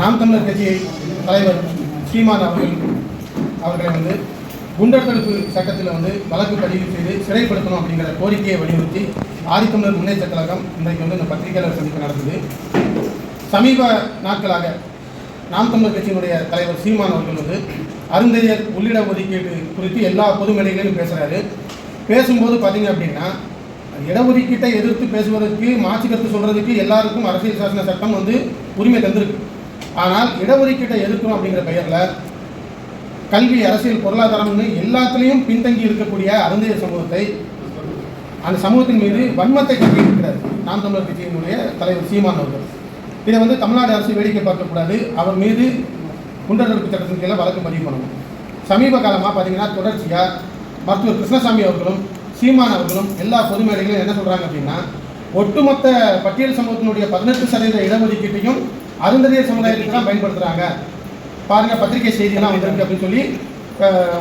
நாம் தமிழர் கட்சியை தலைவர் ஸ்ரீமான் அவர்கள் அவர்களை வந்து குண்டர் தடுப்பு சட்டத்தில் வந்து வழக்கு பதிவு செய்து சிறைப்படுத்தணும் அப்படிங்கிற கோரிக்கையை வலியுறுத்தி ஆதித்தமிழர் முன்னேற்ற கழகம் இன்றைக்கு வந்து இந்த பத்திரிகையாளர் சந்திப்பு நடந்தது சமீப நாட்களாக நாம் தமிழர் கட்சியினுடைய தலைவர் சீமான் அவர்கள் வந்து அருந்தையர் உள்ளிட ஒதுக்கீடு குறித்து எல்லா பொது மேடைகளிலும் பேசுகிறாரு பேசும்போது பார்த்தீங்க அப்படின்னா இடஒதுக்கீட்டை எதிர்த்து பேசுவதற்கு மாற்று கருத்து சொல்கிறதுக்கு எல்லாருக்கும் அரசியல் சாசன சட்டம் வந்து உரிமை தந்திருக்கு. ஆனால் இடஒதுக்கீட்டை எதிர்க்கணும் அப்படிங்கிற பெயரில் கல்வி அரசியல் பொருளாதாரம்னு எல்லாத்துலேயும் பின்தங்கி இருக்கக்கூடிய அருந்தையர் சமூகத்தை அந்த சமூகத்தின் மீது வன்மத்தை கட்டியிருக்கிறார் நாம் தமிழர் கட்சியினுடைய தலைவர் சீமான் அவர்கள். இதை வந்து தமிழ்நாடு அரசு வேடிக்கை பார்க்கக்கூடாது. அவர் மீது குண்டர் தடுப்பு சட்டத்தின் கீழே வழக்கு பதிவு பண்ணணும். சமீப காலமாக பார்த்தீங்கன்னா தொடர்ச்சியாக மருத்துவர் கிருஷ்ணசாமி அவர்களும் சீமான் அவர்களும் எல்லா பொது மேடைகளும் என்ன சொல்கிறாங்க அப்படின்னா ஒட்டுமொத்த பட்டியல் சமூகத்தினுடைய பதினெட்டு சதவீத இடஒதுக்கீட்டையும் அருந்ததியர் சமுதாயத்துக்கு தான் பயன்படுத்துகிறாங்க பாருங்க பத்திரிகை செய்தியெல்லாம் வந்திருக்கு அப்படின்னு சொல்லி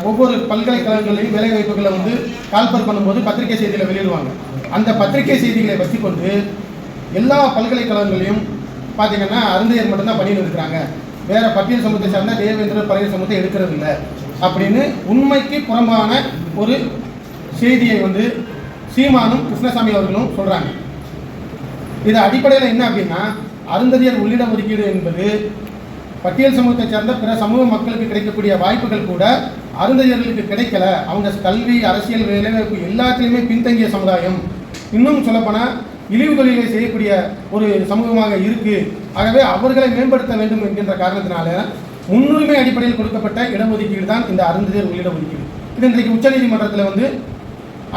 ஒவ்வொரு பல்கலைக்கழகங்களையும் வேலை வாய்ப்புகளை வந்து கால்பர் பண்ணும்போது பத்திரிகை செய்திகளை வெளியிடுவாங்க. அந்த பத்திரிகை செய்திகளை வச்சுக்கொண்டு எல்லா பல்கலைக்கழகங்களையும் பார்த்தீங்கன்னா அருந்தையர் மட்டும்தான் பண்ணிட்டு இருக்கிறாங்க. வேற பட்டியல் சமூகத்தை சார்ந்த தேவேந்திர பழைய சமூகத்தை எடுக்கிறது இல்லை அப்படின்னு உண்மைக்கு புறம்பான ஒரு செய்தியை வந்து சீமானும் கிருஷ்ணசாமி அவர்களும் சொல்கிறாங்க இது அடிப்படையில் என்ன அப்படின்னா அருந்ததியர் உள்ளிட ஒதுக்கீடு என்பது பட்டியல் சமூகத்தை சேர்ந்த பிற சமூக மக்களுக்கு கிடைக்கக்கூடிய வாய்ப்புகள் கூட அருந்ததியர்களுக்கு கிடைக்கல. அவங்க கல்வி அரசியல் வேலைவாய்ப்பு எல்லாத்துலேயுமே பின்தங்கிய சமுதாயம். இன்னும் சொல்லப்போனால் இழிவு தொழிலை செய்யக்கூடிய ஒரு சமூகமாக இருக்குது ஆகவே அவர்களை மேம்படுத்த வேண்டும் என்கின்ற காரணத்தினால முன்னுரிமை அடிப்படையில் கொடுக்கப்பட்ட இடஒதுக்கீடு தான் இந்த அருந்ததியர் உள்ளிட ஒதுக்கீடு. இது இன்றைக்கு உச்சநீதிமன்றத்தில் வந்து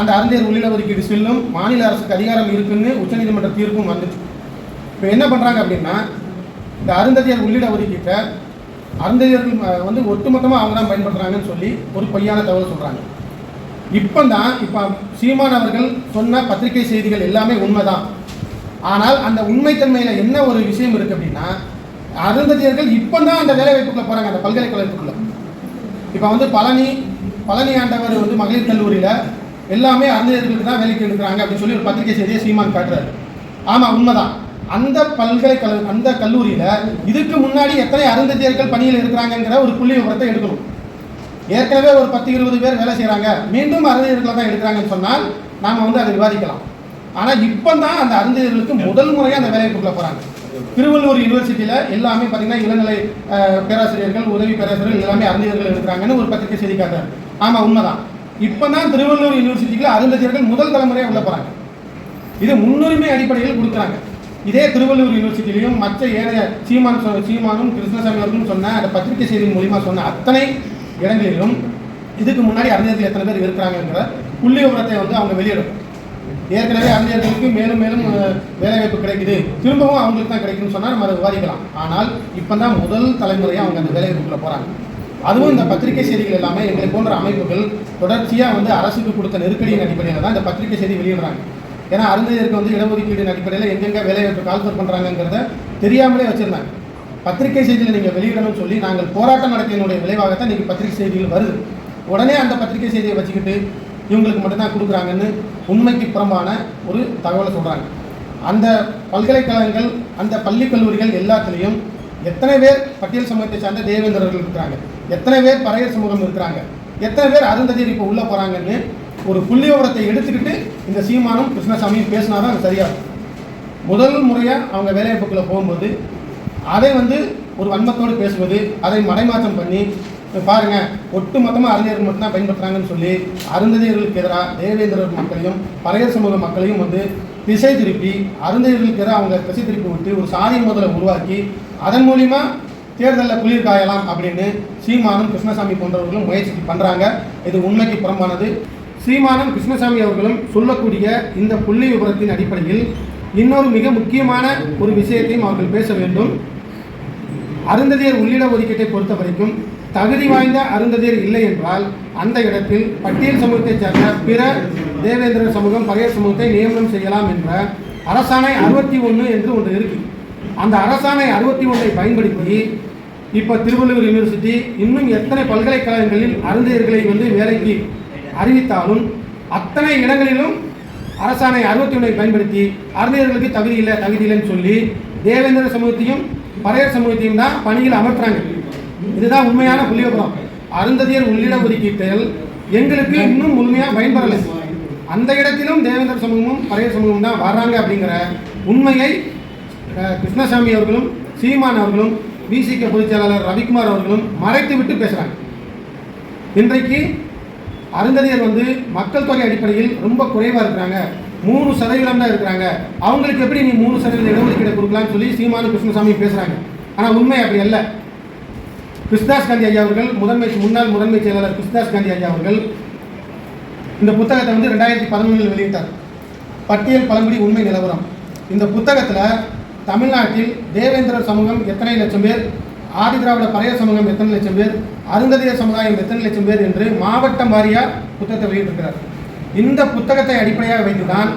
அந்த அருந்தையர் உள்ளிட ஒதுக்கீடு செல்லும் மாநில அரசுக்கு அதிகாரம் இருக்குன்னு உச்சநீதிமன்ற தீர்ப்பும் வந்துச்சு. இப்போ என்ன பண்ணுறாங்க அப்படின்னா இந்த அருந்ததியர் உள்ளிட ஒதுக்கீட்டை அருந்ததியர்கள் வந்து ஒட்டுமொத்தமாக அவங்க தான் பயன்படுத்துகிறாங்கன்னு சொல்லி ஒரு பொய்யான தகவல் சொல்கிறாங்க இப்போ தான் இப்போ சீமான் அவர்கள் சொன்ன பத்திரிகை செய்திகள் எல்லாமே உண்மைதான். ஆனால் அந்த உண்மைத்தன்மையில் என்ன ஒரு விஷயம் இருக்குது அப்படின்னா அருந்ததியர்கள் இப்போ தான் அந்த வேலை வாய்ப்புக்குள்ள போகிறாங்க அந்த பல்கலைக்கழகத்துக்குள்ள. இப்போ வந்து பழனி பழனி ஆண்டவர் வந்து மகளிர் கல்லூரியில் எல்லாமே அறிஞர்களுக்கு தான் வேலைக்கு எடுக்கிறாங்க அப்படின்னு சொல்லி ஒரு பத்திரிகை செய்தியை சீமான் காட்டுறாரு. ஆமாம் உண்மைதான். அந்த பல்கலைக்கழக அந்த கல்லூரியில் இதுக்கு முன்னாடி எத்தனை அருந்ததியர்கள் பணியில் இருக்கிறாங்கங்கிற ஒரு புள்ளி விவரத்தை எடுக்கணும். ஏற்கனவே ஒரு பத்து இருபது பேர் வேலை செய்கிறாங்க மீண்டும் அருந்ததியர்களை தான் எடுக்கிறாங்கன்னு சொன்னால் நாம் வந்து அதை விவாதிக்கலாம். ஆனால் இப்போ தான் அந்த அருந்ததியர்களுக்கு முதல் முறையாக அந்த வேலைக்குள்ளே போகிறாங்க திருவள்ளூர் யூனிவர்சிட்டியில் எல்லாமே பார்த்தீங்கன்னா இளநிலை பேராசிரியர்கள் உதவி பேராசிரியர்கள் எல்லாமே அறிஞர்கள் எடுக்கிறாங்கன்னு ஒரு பத்திரிகை செய்தி காட்டுறாரு. ஆமாம் உண்மைதான். இப்போ தான் திருவள்ளூர் யூனிவர்சிட்டியில் அருந்ததியர்கள் முதல் தலைமுறையாக உள்ள போகிறாங்க இது முன்னுரிமை அடிப்படையில் கொடுக்குறாங்க. இதே திருவள்ளூர் யூனிவர்சிட்டிலையும் மற்ற ஏனைய சீமான் சொ- சீமானும் கிருஷ்ணசாமி அவர்களும் சொன்ன அந்த பத்திரிகை செய்தி மூலிமா சொன்ன அத்தனை இடங்களிலும் இதுக்கு முன்னாடி அறிஞர்கள் எத்தனை பேர் இருக்கிறாங்கங்கிற புள்ளி விவரத்தை வந்து அவங்க வெளியிடும் ஏற்கனவே அறிஞர்களுக்கு மேலும் மேலும் வேலைவாய்ப்பு கிடைக்குது. திரும்பவும் அவங்களுக்கு தான் கிடைக்கும்னு சொன்னால் நம்ம அதை விவாதிக்கலாம். ஆனால் இப்போ தான் முதல் தலைமுறையாக அவங்க அந்த வேலைவாய்ப்புக்குள்ள போகிறாங்க அதுவும் இந்த பத்திரிகை செய்திகள் எல்லாமே எங்களை போன்ற அமைப்புகள் தொடர்ச்சியாக வந்து அரசுக்கு கொடுத்த நெருக்கடியின் அடிப்படையில் தான் இந்த பத்திரிகை செய்தி வெளியிடுறாங்க. ஏன்னா அருந்தையருக்கு வந்து இடஒதுக்கீடு அடிப்படையில் எங்கெங்கே வேலைவாய்ப்பு கால்பர் பண்ணுறாங்கங்கிறத தெரியாமலே வச்சுருந்தாங்க. பத்திரிகை செய்தியில் நீங்கள் வெளியிடணும்னு சொல்லி நாங்கள் போராட்டம் நடத்தியனுடைய விளைவாகத்தான் இன்றைக்கி பத்திரிகை செய்திகள் வருது. உடனே அந்த பத்திரிகை செய்தியை வச்சுக்கிட்டு இவங்களுக்கு மட்டும்தான் கொடுக்குறாங்கன்னு உண்மைக்கு புறம்பான ஒரு தகவலை சொல்கிறாங்க அந்த பல்கலைக்கழகங்கள் அந்த பள்ளி கல்லூரிகள் எல்லாத்துலேயும் எத்தனை பேர் பட்டியல் சமூகத்தை சார்ந்த தேவேந்திரர்கள் இருக்கிறாங்க? எத்தனை பேர் பறையர் சமூகம் இருக்கிறாங்க எத்தனை பேர் அருந்ததியர் இப்போ உள்ளே போகிறாங்கன்னு ஒரு புள்ளி விவரத்தை எடுத்துக்கிட்டு இந்த சீமானும் கிருஷ்ணசாமியும் பேசினா தான் அது சரியா இருக்கும். முதல் முறையாக அவங்க வேலைவாய்ப்புக்குள்ள போகும்போது அதை வந்து ஒரு வன்மத்தோடு பேசுவது அதை மடைமாற்றம் பண்ணி பாருங்க ஒட்டு மொத்தமாக அறிஞர்கள் மட்டும்தான் பயன்படுத்துறாங்கன்னு சொல்லி அருந்ததியர்களுக்கு எதிராக தேவேந்திரர் மக்களையும் பறையர் சமூக மக்களையும் வந்து திசை திருப்பி அருந்ததியர்களுக்கு எதிராக அவங்க திசை திருப்பி விட்டு ஒரு சாதி முதலை உருவாக்கி அதன் மூலிமா தேர்தலில் குளிர் காயலாம் அப்படின்னு சீமானும் கிருஷ்ணசாமி போன்றவர்களும் முயற்சி பண்ணுறாங்க இது உண்மைக்கு புறம்பானது. சீமானும் கிருஷ்ணசாமி அவர்களும் சொல்லக்கூடிய இந்த புள்ளி விவரத்தின் அடிப்படையில் இன்னொரு மிக முக்கியமான ஒரு விஷயத்தையும் அவர்கள் பேச வேண்டும். அருந்ததியர் உள்ளிட ஒதுக்கீட்டை பொறுத்த வரைக்கும் தகுதி வாய்ந்த அருந்ததியர் இல்லை என்றால் அந்த இடத்தில் பட்டியல் சமூகத்தைச் சேர்ந்த பிற தேவேந்திர சமூகம் பழைய சமூகத்தை நியமனம் செய்யலாம் என்ற அரசாணை அறுபத்தி ஒன்று என்று ஒன்று இருக்குது அந்த அரசாணை அறுபத்தி ஒன்றை பயன்படுத்தி இப்போ திருவள்ளூர் யூனிவர்சிட்டி இன்னும் எத்தனை பல்கலைக்கழகங்களில் அருந்தியர்களை வந்து வேலைக்கு அறிவித்தாலும் அத்தனை இடங்களிலும் அரசாணை அறுபத்தி ஒன்றை பயன்படுத்தி அருந்தியர்களுக்கு தகுதி இல்லை தகுதி இல்லைன்னு சொல்லி தேவேந்திர சமூகத்தையும் பறையர் சமூகத்தையும் தான் பணியில் அமர்த்துறாங்க. இதுதான் உண்மையான புள்ளியோபுரம் அருந்ததியர் உள்ளிட ஒதுக்கீட்டல் எங்களுக்கு இன்னும் முழுமையாக பயன்படலை. அந்த இடத்திலும் தேவேந்திர சமூகமும் பறையர் சமூகமும் தான் வர்றாங்க அப்படிங்கிற உண்மையை கிருஷ்ணசாமி அவர்களும் சீமான் அவர்களும் விசிக பொதுச் செயலாளர் ரவிக்குமார் அவர்களும் மறைத்து விட்டு பேசுகிறாங்க இன்றைக்கு அருந்ததியர் வந்து மக்கள் தொகை அடிப்படையில் ரொம்ப குறைவாக இருக்கிறாங்க. மூணு சதவீதம் தான் இருக்கிறாங்க. அவங்களுக்கு எப்படி நீ மூணு சதவீதம் இடஒதுக்கீடு கொடுக்கலாம்னு சொல்லி சீமானு கிருஷ்ணசாமி பேசுகிறாங்க ஆனால் உண்மை அப்படி அல்ல. கிருஷ்ணதாஸ் காந்தி ஐயா அவர்கள் முதன்மை முன்னாள் முதன்மை செயலாளர் கிருஷ்ணதாஸ் காந்தி ஐயா அவர்கள் இந்த புத்தகத்தை வந்து ரெண்டாயிரத்தி பதினொன்றில் வெளியிட்டார். பட்டியல் பழங்குடி உண்மை நிலவரம். இந்த புத்தகத்தில் தமிழ்நாட்டில் தேவேந்திரர் சமூகம் எத்தனை லட்சம் பேர்? ஆதிதிராவிட பழைய சமூகம் எத்தனை லட்சம் பேர்? அருந்ததிய சமுதாயம் எத்தனை லட்சம் பேர் என்று மாவட்டம் வாரியாக புத்தகத்தை வெளியிட்டிருக்கிறார். இந்த புத்தகத்தை அடிப்படையாக வைத்துதான்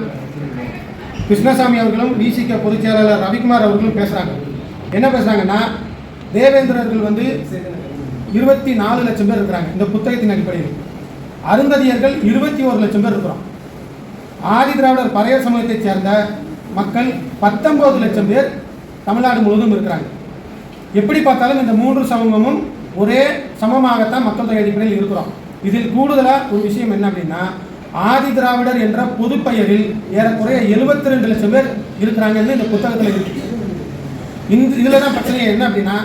கிருஷ்ணசாமி அவர்களும் விசிக பொதுச் செயலாளர் ரவிக்குமார் அவர்களும் பேசுகிறாங்க என்ன பேசுகிறாங்கன்னா தேவேந்திரர்கள் வந்து இருபத்தி நாலு லட்சம் பேர் இருக்கிறாங்க இந்த புத்தகத்தின் அடிப்படையில். அருந்ததியர்கள் இருபத்தி ஒரு லட்சம் பேர் இருக்கிறோம். ஆதி திராவிடர் பழைய சமூகத்தைச் சேர்ந்த மக்கள் பத்தொன்பது லட்சம் பேர் தமிழ்நாடு முழுவதும் இருக்கிறாங்க. எப்படி பார்த்தாலும் இந்த மூன்று சமூகமும் ஒரே சமமாகத்தான் மக்கள் தொகை அடிப்படையில் இருக்கிறோம். இதில் கூடுதலாக ஒரு விஷயம் என்ன அப்படின்னா ஆதி திராவிடர் என்ற பொது பெயரில் ஏறக்குறைய எழுபத்தி ரெண்டு லட்சம் பேர் இருக்கிறாங்கன்னு இந்த புத்தகத்தில் இருக்கு. இந்த இதில் தான் பிரச்சனை என்ன அப்படின்னா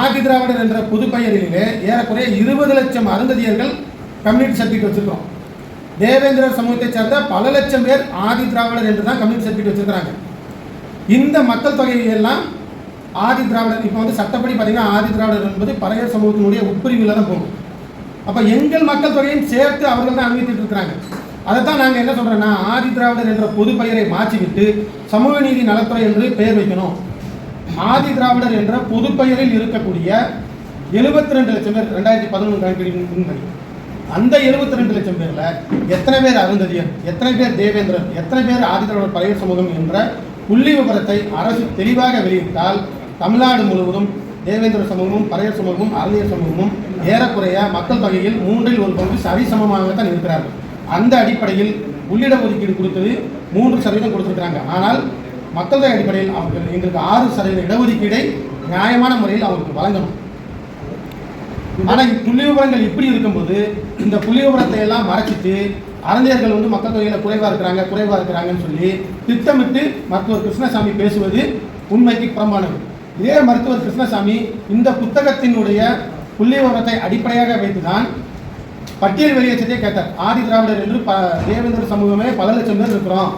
ஆதி திராவிடர் என்ற பொது பெயரிலே ஏறக்குறைய இருபது லட்சம் அருந்ததியர்கள் கம்யூனிட்டி சர்டிஃபிகேட் வச்சுருக்கிறோம். தேவேந்திரர் சமூகத்தை சேர்ந்த பல லட்சம் பேர் ஆதி திராவிடர் என்று தான் கம்யூனிஸ்ட் சர்டிஃபிகேட் வச்சுருக்கிறாங்க. இந்த மக்கள் தொகை எல்லாம் ஆதி திராவிடர் இப்போ வந்து சட்டப்படி பார்த்தீங்கன்னா ஆதி திராவிடர் என்பது பழைய சமூகத்தினுடைய உட்பிரிவில் தான் போகும். அப்போ எங்கள் மக்கள் தொகையும் சேர்த்து அவர்கள் தான் அனுமதிட்டு இருக்கிறாங்க. தான் நாங்கள் என்ன சொல்கிறோன்னா ஆதி திராவிடர் என்ற பொது பெயரை மாற்றிவிட்டு சமூக நீதி நலத்துறை என்று பெயர் வைக்கணும். ஆதி திராவிடர் என்ற பொது பெயரில் இருக்கக்கூடிய எழுபத்தி ரெண்டு லட்சம் பேர் ரெண்டாயிரத்தி பதினொன்று கணக்கெடுப்பின்படி அந்த எழுபத்தி ரெண்டு லட்சம் பேரில் எத்தனை பேர் அருந்ததியர் எத்தனை பேர் தேவேந்திரன் எத்தனை பேர் ஆதித்தரோட பழைய சமூகம் என்ற புள்ளி விவரத்தை அரசு தெளிவாக வெளியிட்டால் தமிழ்நாடு முழுவதும் தேவேந்திர சமூகமும் பழைய சமூகமும் அறிஞர் சமூகமும் ஏறக்குறைய மக்கள் தொகையில் மூன்றில் ஒரு பங்கு சரிசமமாகத்தான் இருக்கிறார்கள். அந்த அடிப்படையில் உள்ளிட ஒதுக்கீடு கொடுத்தது மூன்று சதவீதம் கொடுத்துருக்கிறாங்க. ஆனால் மக்கள் தொகை அடிப்படையில் அவர்கள் எங்களுக்கு ஆறு சதவீத இடஒதுக்கீடை நியாயமான முறையில் அவங்களுக்கு வழங்கணும். ஆனால் புள்ளி விவரங்கள் இப்படி இருக்கும்போது இந்த புள்ளி விவரத்தை எல்லாம் மறைச்சிட்டு அறிஞர்கள் வந்து மக்கள் தொகையில் குறைவாக இருக்கிறாங்க குறைவாக இருக்கிறாங்கன்னு சொல்லி திட்டமிட்டு மருத்துவர் கிருஷ்ணசாமி பேசுவது உண்மைக்கு புறம்பானது. இதே மருத்துவர் கிருஷ்ணசாமி இந்த புத்தகத்தினுடைய புள்ளி விவரத்தை அடிப்படையாக வைத்துதான் பட்டியல் வெளியேற்றத்தை கேட்டார். ஆதி திராவிடர் என்று ப தேவேந்திர சமூகமே பல லட்சம் பேர் இருக்கிறோம்.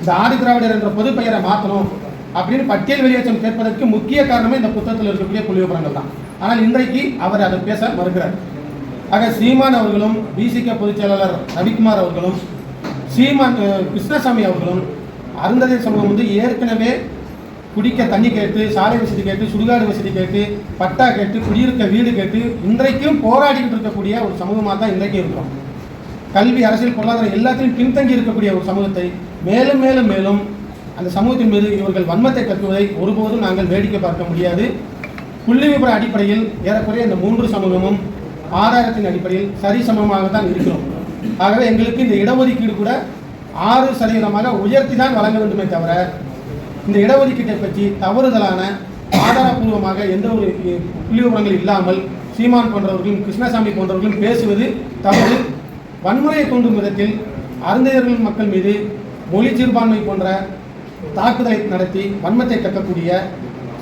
இந்த ஆதி திராவிடர் என்ற பொது பெயரை மாற்றணும் அப்படின்னு பட்டியல் வெளியேற்றம் கேட்பதற்கு முக்கிய காரணமே இந்த புத்தகத்தில் இருக்கக்கூடிய புள்ளி விவரங்கள் தான். ஆனால் இன்றைக்கு அவர் அதை பேச வருகிறார். ஆக சீமான் அவர்களும் பிசிக பொதுச் செயலாளர் ரவிக்குமார் அவர்களும் சீமான் கிருஷ்ணசாமி அவர்களும் அருந்ததியர் சமூகம் வந்து ஏற்கனவே குடிக்க தண்ணி கேட்டு சாலை வசதி கேட்டு சுடுகாடு வசதி கேட்டு பட்டா கேட்டு குடியிருக்க வீடு கேட்டு இன்றைக்கும் போராடிக்கிட்டு இருக்கக்கூடிய ஒரு சமூகமாக தான் இன்றைக்கும் இருக்கிறோம். கல்வி அரசியல் பொருளாதாரம் எல்லாத்திலும் பின்தங்கி இருக்கக்கூடிய ஒரு சமூகத்தை மேலும் மேலும் மேலும் அந்த சமூகத்தின் மீது இவர்கள் வன்மத்தை கட்டுவதை ஒருபோதும் நாங்கள் வேடிக்கை பார்க்க முடியாது. புள்ளி விபர அடிப்படையில் ஏறக்குறைய இந்த மூன்று சமூகமும் ஆதாரத்தின் அடிப்படையில் சரிசமமாக தான் இருக்கிறோம். ஆகவே எங்களுக்கு இந்த இடஒதுக்கீடு கூட ஆறு சதவீதமாக உயர்த்தி தான் வழங்க வேண்டுமே தவிர இந்த இடஒதுக்கீட்டை பற்றி தவறுதலான ஆதாரபூர்வமாக எந்த ஒரு புள்ளி விவரங்கள் இல்லாமல் சீமான் போன்றவர்களும் கிருஷ்ணசாமி போன்றவர்களும் பேசுவது தவறு. வன்முறையை தூண்டும் விதத்தில் அருந்தையர்கள் மக்கள் மீது மொழி சிறுபான்மை போன்ற தாக்குதலை நடத்தி வன்மத்தை கட்டக்கூடிய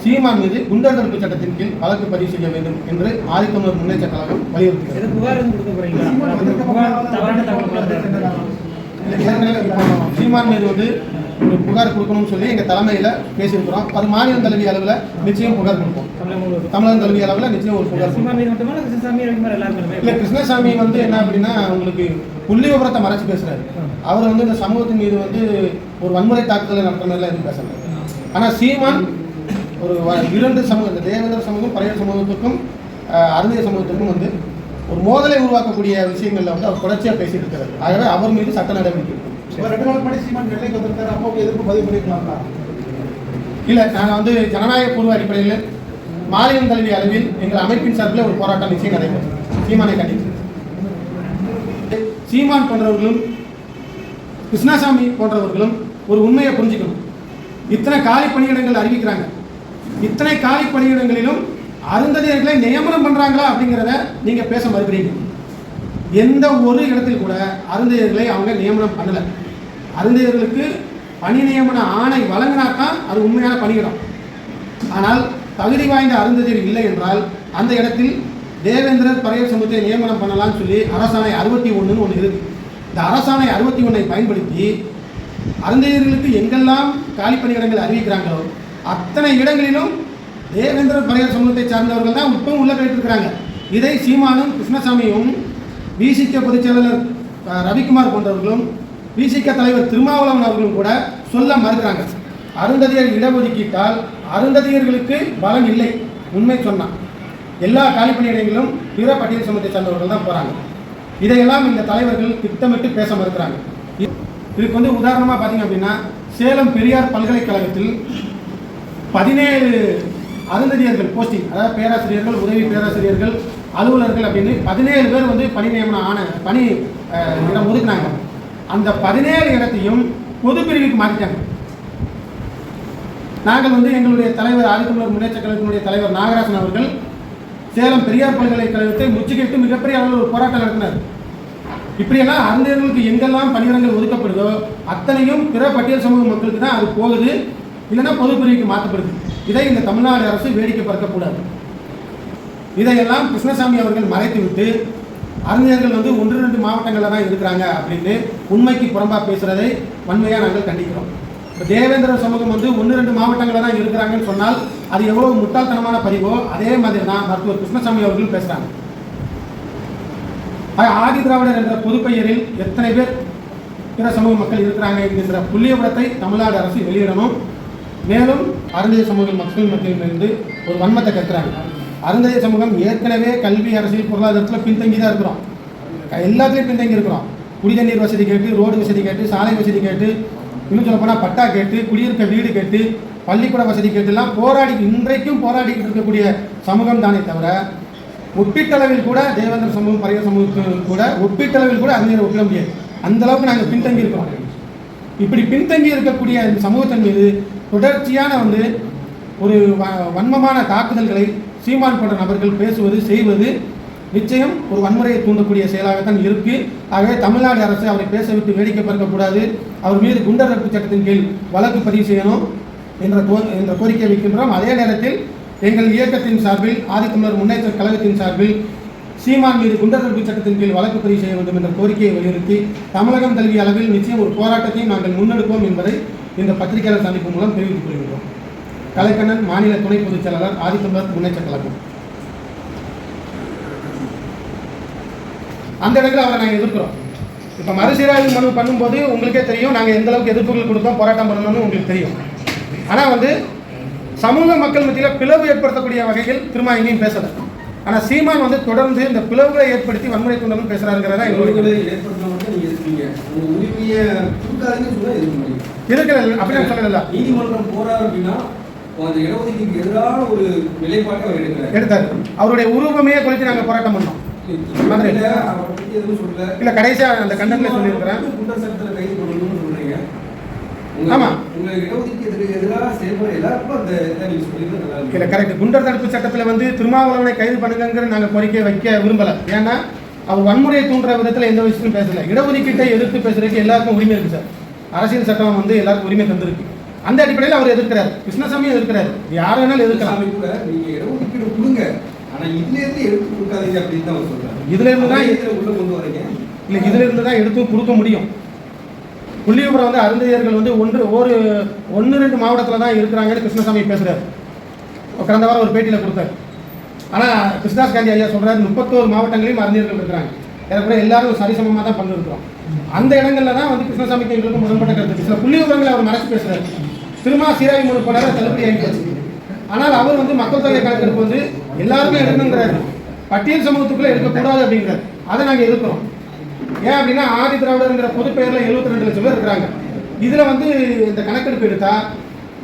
சீமான் மீது குண்டர் தடுப்பு சட்டத்தின் கீழ் வழக்கு பதிவு செய்ய வேண்டும் என்று ஆதித்தமிழர் முன்னேற்ற கழகம் வலியுறுத்துகிறது சீமான் மீது வந்து ஒரு புகார் கொடுக்கணும்னு சொல்லி எங்கள் தலைமையில் பேசியிருக்கிறோம். அது மாநில தழுவிய அளவில் நிச்சயம் புகார் கொடுப்போம். தமிழகம் தழுவிய அளவில் நிச்சயம் ஒரு புகார் இல்ல கிருஷ்ணசாமி வந்து என்ன அப்படின்னா உங்களுக்கு புள்ளி விவரத்தை மறைச்சு பேசுறாரு. அவர் வந்து இந்த சமூகத்தின் மீது வந்து ஒரு வன்முறை தாக்குதலை நடத்துற மாதிரிலாம் எதுவும் பேசல. ஆனால் சீமான் ஒரு இரண்டு சமூகம் இந்த தேவேந்திர சமூகம் பழையர் சமூகத்துக்கும் அருந்திய சமூகத்துக்கும் வந்து ஒரு மோதலை உருவாக்கக்கூடிய விஷயங்கள்ல வந்து அவர் தொடர்ச்சியாக பேசிட்டு இருக்கிறார் ஆகவே அவர் மீது சட்ட நடவடிக்கை. இல்லை நாங்கள் வந்து ஜனநாயக பூர்வ அடிப்படையில் மாநிலம் கல்வி அளவில் எங்கள் அமைப்பின் சார்பில் ஒரு போராட்டம் நிச்சயம் நடைபெறும் சீமானை கண்டித்து. சீமான் போன்றவர்களும் கிருஷ்ணசாமி போன்றவர்களும் ஒரு உண்மையை புரிஞ்சுக்கணும். இத்தனை காலி பணியிடங்கள் அறிவிக்கிறாங்க. இத்தனை காலி பணியிடங்களிலும் அருந்ததியர்களை நியமனம் பண்ணுறாங்களா அப்படிங்கிறத நீங்கள் பேச மறுக்கிறீங்க. எந்த ஒரு இடத்தில் கூட அருந்ததியர்களை அவங்க நியமனம் பண்ணலை. அருந்ததியர்களுக்கு பணி நியமன ஆணை வழங்கினாத்தான் அது உண்மையான பணியிடம். ஆனால் தகுதி வாய்ந்த அருந்ததியர் இல்லை என்றால் அந்த இடத்தில் தேவேந்திரர் பரையர் சமூகத்தை நியமனம் பண்ணலாம்னு சொல்லி அரசாணை அறுபத்தி ஒன்றுன்னு ஒன்று இருக்குது இந்த அரசாணை அறுபத்தி ஒன்றை பயன்படுத்தி அருந்ததியர்களுக்கு எங்கெல்லாம் காலி பணியிடங்கள் அறிவிக்கிறாங்களோ அத்தனை இடங்களிலும் தேவேந்திர பரையர் சமூகத்தை சார்ந்தவர்கள் தான் இப்பவும் உள்ள போயிட்டு இதை சீமானும் கிருஷ்ணசாமியும் விசிக பொதுச் செயலாளர் ரவிக்குமார் போன்றவர்களும் விசிக தலைவர் திருமாவளவன் அவர்களும் கூட சொல்ல மறுக்கிறாங்க. அருந்ததியர் இடஒதுக்கீட்டால் அருந்ததியர்களுக்கு பலன் இல்லை உண்மை சொன்னான் எல்லா காலி இடங்களிலும் பிற பட்டியல் சமூகத்தை சார்ந்தவர்கள் தான் போகிறாங்க இதையெல்லாம் இந்த தலைவர்கள் திட்டமிட்டு பேச மறுக்கிறாங்க. இதுக்கு வந்து உதாரணமாக பார்த்தீங்க அப்படின்னா சேலம் பெரியார் பல்கலைக்கழகத்தில் பதினேழு அருந்ததியர்கள் போஸ்டிங் அதாவது பேராசிரியர்கள் உதவி பேராசிரியர்கள் அலுவலர்கள் அப்படின்னு பதினேழு பேர் வந்து பணி நியமனம் ஆன பணி இடம் ஒதுக்குனாங்க. அந்த பதினேழு இடத்தையும் பொது பிரிவுக்கு மாற்றிட்டாங்க நாங்கள் வந்து எங்களுடைய தலைவர் ஆதித்தமிழர் முன்னேற்ற கழகத்தினுடைய தலைவர் நாகராஜன் அவர்கள் சேலம் பெரியார் பல்கலைக்கழகத்தை முற்றுகையிட்டு மிகப்பெரிய அளவில் ஒரு போராட்டம் நடத்தினார். இப்படியெல்லாம் அருந்தர்களுக்கு எங்கெல்லாம் பணியிடங்கள் ஒதுக்கப்படுதோ அத்தனையும் பிற பட்டியல் சமூக மக்களுக்கு தான் அது போகுது. இல்லைன்னா பொதுப்பிரிவுக்கு மாற்றப்படுது. இதை இந்த தமிழ்நாடு அரசு வேடிக்கை பார்க்கக்கூடாது இதையெல்லாம் கிருஷ்ணசாமி அவர்கள் மறைத்து விட்டு அறிஞர்கள் வந்து ஒன்று ரெண்டு மாவட்டங்களில் தான் இருக்கிறாங்க அப்படின்னு உண்மைக்கு புறம்பாக பேசுகிறதை வன்மையாக நாங்கள் கண்டிக்கிறோம். இப்போ தேவேந்திர சமூகம் வந்து ஒன்று ரெண்டு மாவட்டங்களில் தான் இருக்கிறாங்கன்னு சொன்னால் அது எவ்வளோ முட்டாள்தனமான பதிவோ அதே மாதிரி தான் மருத்துவர் கிருஷ்ணசாமி அவர்கள் பேசுகிறாங்க ஆதி திராவிடர் என்ற பொதுப்பெயரில் எத்தனை பேர் பிற சமூக மக்கள் இருக்கிறாங்க என்கின்ற புள்ளியபடத்தை தமிழ்நாடு அரசு வெளியிடணும். மேலும் அருந்ததிய சமூக மக்கள் மத்தியிலிருந்து ஒரு வன்மத்தை கத்துறாங்க. அருந்ததிய சமூகம் ஏற்கனவே கல்வி அரசியல் பொருளாதாரத்தில் பின்தங்கி தான் இருக்கிறோம் எல்லாத்துலேயும் பின்தங்கி இருக்கிறோம். குடி தண்ணீர் வசதி கேட்டு ரோடு வசதி கேட்டு சாலை வசதி கேட்டு இன்னும் சொல்ல போனால் பட்டா கேட்டு குடியிருக்க வீடு கேட்டு பள்ளிக்கூட வசதி கேட்டுலாம் போராடி இன்றைக்கும் போராடிக்கிட்டு இருக்கக்கூடிய சமூகம் தானே தவிர ஒப்பீட்டளவில் கூட தேவேந்திர சமூகம் பறைய சமூகத்துக்கு கூட ஒப்பீட்டளவில் கூட அறிஞர் ஒப்பிட முடியாது. அந்த அளவுக்கு நாங்கள் பின்தங்கி இருக்கிறோம். இப்படி பின்தங்கி இருக்கக்கூடிய சமூகத்தின் மீது தொடர்ச்சியான வந்து ஒரு வ- வன்மமான தாக்குதல்களை சீமான் போன்ற நபர்கள் பேசுவது செய்வது நிச்சயம் ஒரு வன்முறையை தூண்டக்கூடிய செயலாகத்தான் இருக்கு. ஆகவே தமிழ்நாடு அரசு அவரை பேச விட்டு வேடிக்கை பார்க்கக்கூடாது அவர் மீது குண்டர் தடுப்பு சட்டத்தின் கீழ் வழக்கு பதிவு செய்யணும் என்ற கோ என்ற கோரிக்கை வைக்கின்றோம். அதே நேரத்தில் எங்கள் இயக்கத்தின் சார்பில் ஆதித்தமிழர் முன்னேற்ற கழகத்தின் சார்பில் சீமான் மீது குண்டர் தடுப்பு சட்டத்தின் கீழ் வழக்கு பதிவு செய்ய வேண்டும் என்ற கோரிக்கையை வலியுறுத்தி தமிழகம் தழுவிய அளவில் நிச்சயம் ஒரு போராட்டத்தையும் நாங்கள் முன்னெடுப்போம் என்பதை இந்த பத்திரிகையாளர் சந்திப்பு மூலம் தெரிவித்துக் கொள்கிறோம் கலைக்கண்ணன் மாநில துணை பொதுச் செயலாளர் ஆதித்தமிழர் முன்னேற்ற கழகம். அந்த இடத்துல அவரை நாங்கள் எதிர்க்கிறோம். இப்போ மறுசீராய்வு மனு பண்ணும்போது உங்களுக்கே தெரியும் நாங்கள் எந்த அளவுக்கு எதிர்ப்புகள் கொடுத்தோம் போராட்டம் பண்ணணும்னு உங்களுக்கு தெரியும். ஆனால் வந்து சமூக மக்கள் மத்தியில் பிளவு ஏற்படுத்தக்கூடிய வகையில் திரும்ப எங்கேயும் பேசலை. ஆனால் சீமான் வந்து தொடர்ந்து இந்த பிளவுகளை ஏற்படுத்தி வன்முறை தூண்டலும் பேசுறாருங்கிறதா எங்களுடைய உரிமைகளை ஏற்படுத்தினா மட்டும் நீங்க எதிர்ப்பீங்க உங்க உரிமையை கொடுக்காதீங்கன்னு சொன்னா எதிர்க்க முடியும்? இருக்கிறது அப்படி சொல்லல. நீதிமன்றம் போறாரு அப்படின்னா அந்த இடஒதுக்கீட்டுக்கு எதிரான ஒரு நிலைப்பாட்டை அவர் எடுக்கிறார். எடுத்தாரு. அவருடைய உருவமே குறித்து நாங்கள் போராட்டம் பண்ணோம். இல்லை கடைசியாக அந்த கண்டனில் சொல்லியிருக்கிறேன் குண்டர் சட்டத்தில் கைது பண்ணணும்னு சொல்றீங்க. ஆமா. உங்க இடஒதுக்கீட்டுக்கு எதிராக செயல்பட எல்லாருக்கும் அந்த நீங்க சொல்லியிருந்தா இல்லை கரெக்ட் குண்டர் தடுப்பு சட்டத்தில் வந்து திருமாவளவனை கைது பண்ணுங்கிற நாங்கள் கோரிக்கை வைக்க விரும்பலை. ஏன்னா அவர் வன்முறையை தூண்டுற விதத்தில் எந்த விஷயத்தையும் பேசல. இடஒதுக்கீட்டை எதிர்த்து பேசுறதுக்கு எல்லாருக்கும் உரிமை இருக்கு சார். அரசியல் சட்டம் வந்து எல்லாருக்கும் உரிமை தந்திருக்கு. அந்த அடிப்படையில் அவர் எதிர்க்கிறார். கிருஷ்ணசாமியும் எதிர்க்கிறார். யார் வேணாலும் எதிர்க்கலாம். கூட நீங்க இடஒதுக்கீடு கொடுங்க. ஆனா இதுல இருந்து எடுத்து கொடுக்காதீங்க அப்படின்னு தான் அவர் சொல்றாரு. இதுல இருந்து தான் இதுல உள்ள கொண்டு வரீங்க. இல்லை இதுல இருந்து தான் எடுத்து கொடுக்க முடியும். புள்ளிவிபரம் வந்து அருந்தையர்கள் வந்து ஒன்று ஒரு ஒன்று ரெண்டு மாவட்டத்தில் தான் இருக்கிறாங்கன்னு கிருஷ்ணசாமி பேசுறாரு. கடந்த வாரம் ஒரு பேட்டியில் கொடுத்தாரு. ஆனால் கிருஷ்ணதாஸ் காந்தி ஐயா சொல்கிறார் முப்பத்தோரு மாவட்டங்களையும் அறிஞர்கள் இருக்கிறாங்க. ஏறக்குறைய எல்லாரும் சரிசமமாக தான் பண்ணிருக்கிறோம் அந்த இடங்கள்ல தான் வந்து கிருஷ்ணசாமிக்கு எங்களுக்கு முரண்பட்ட கருத்து. சில புள்ளி விவரங்களை அவர் மறைச்சு பேசுகிறார் திருமா சீராய் மூணு போனாரு தள்ளுபடி ஆகிப்போச்சு ஆனால் அவர் வந்து மக்கள் தொகை கணக்கெடுப்பு வந்து எல்லாருமே எடுக்கணுங்கிறாரு. பட்டியல் சமூகத்துக்குள்ளே எடுக்கக்கூடாது அப்படிங்கிறார். அதை நாங்கள் எதிர்க்கிறோம். ஏன் அப்படின்னா ஆதி திராவிடருங்கிற பொது பெயரில் எழுபத்தி ரெண்டு லட்சம் பேர் இருக்கிறாங்க. இதில் வந்து இந்த கணக்கெடுப்பு எடுத்தால்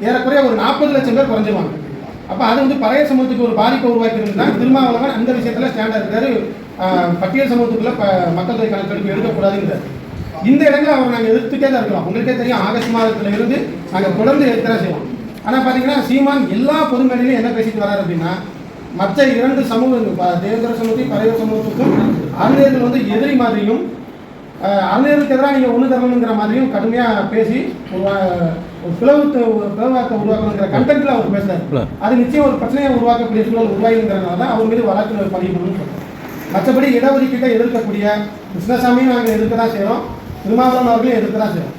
ஏறக்குறைய ஒரு நாற்பது லட்சம் பேர் குறைஞ்சிருவாங்க. அப்போ அது வந்து பழைய சமூகத்துக்கு ஒரு பாதிப்பை உருவாக்கி தான் திருமாவளவன் அந்த விஷயத்தில் ஸ்டாண்டாக இருக்காரு பட்டியல் சமூகத்துக்குள்ள ப மக்கள் தொகை கணக்கெடுப்பு எடுக்கக்கூடாதுங்கிறார். இந்த இடங்களை அவர் நாங்கள் எதிர்த்துட்டே தான் இருக்கலாம் உங்களுக்கே தெரியும் ஆகஸ்ட் மாதத்துல இருந்து நாங்கள் தொடர்ந்து எதிர்த்தா செய்வோம். ஆனால் பார்த்தீங்கன்னா சீமான் எல்லா பொதுமேடையிலும் என்ன பேசிட்டு வராரு அப்படின்னா மற்ற இரண்டு சமூகங்கள் ப- தேவேந்திர சமூகத்தையும் பழைய சமூகத்துக்கும் அறிஞர்கள் வந்து எதிரி மாதிரியும் அஹ், அறிஞர்களுக்கு எதிராக நீங்கள் ஒன்று தரணுங்கிற மாதிரியும் கடுமையாக பேசி ஒரு வா- பிளவுத்து பிளவாக்கத்தை உருவாக்கணுங்கிற கண்டென்ட்டில் அவர் பேசுறாரு. அது நிச்சயம் ஒரு பிரச்சனையை உருவாக்கக்கூடிய சூழல் உருவாகிங்கிறனால தான் அவர் மீது வழக்கு பதியணும்னு சொல்றோம் மற்றபடி இடஒதுக்கீட்டை எதிர்க்கக்கூடிய கிருஷ்ணசாமியும் நாங்கள் எதிர்க்க தான் செய்கிறோம் திருமாவளவன் அவர்களையும் எதிர்க்க தான் செய்கிறோம்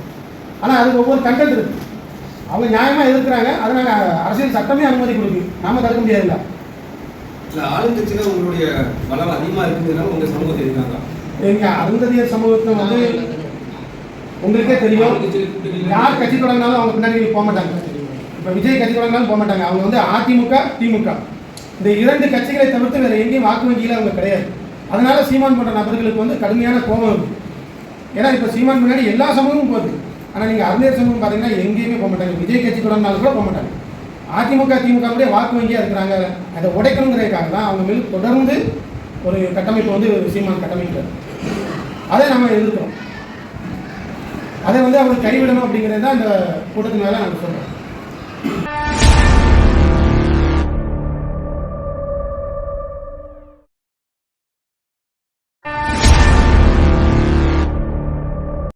ஆனால் அதுக்கு ஒவ்வொரு கண்டென்ட் இருக்கு. அவங்க நியாயமாக எதிர்க்கிறாங்க. அதை நாங்கள் அரசியல் சட்டமே அனுமதி கொடுக்கு. நாம தடுக்க முடியாதுல்ல. இல்ல ஆளுங்கட்சியில உங்களுடைய பலம் அதிகமா இருக்குங்கிறதுனால உங்க சமூகத்தை இருக்காங்க எங்க அருந்ததியர் சமூகத்தில் வந்து உங்களுக்கே தெரியும். யார் கட்சி தொடங்கினாலும் அவங்க பின்னாடி போக மாட்டாங்க. இப்போ விஜய் கட்சி தொடங்கினாலும் போக மாட்டாங்க. அவங்க வந்து அதிமுக திமுக. இந்த இரண்டு கட்சிகளை தவிர்த்து வேற எங்கேயும் வாக்கு வங்கியில் அவங்க கிடையாது. அதனால சீமான் போன்ற நபர்களுக்கு வந்து கடுமையான கோபம் இருக்கு. ஏன்னா இப்போ சீமான் முன்னாடி எல்லா சமூகமும் போகுது. ஆனால் நீங்கள் அறிஞர் சமூகம் பார்த்தீங்கன்னா எங்கேயுமே போக மாட்டாங்க. விஜய் கட்சி தொடங்கினாலும் கூட போக மாட்டாங்க. அதிமுக திமுக கூட வாக்கு வங்கியாக இருக்கிறாங்க. அதை உடைக்கணுங்கிறதுக்காக தான் அவங்க மேல் தொடர்ந்து ஒரு கட்டமைப்பு வந்து சீமான் கட்டமைக்கிறார். அதை நம்ம எதிர்க்கிறோம். அதை வந்து அவர் கைவிடணும் அப்படிங்கிறது தான் அந்த கூட்டத்தின் மேலே நாங்கள் சொல்கிறோம்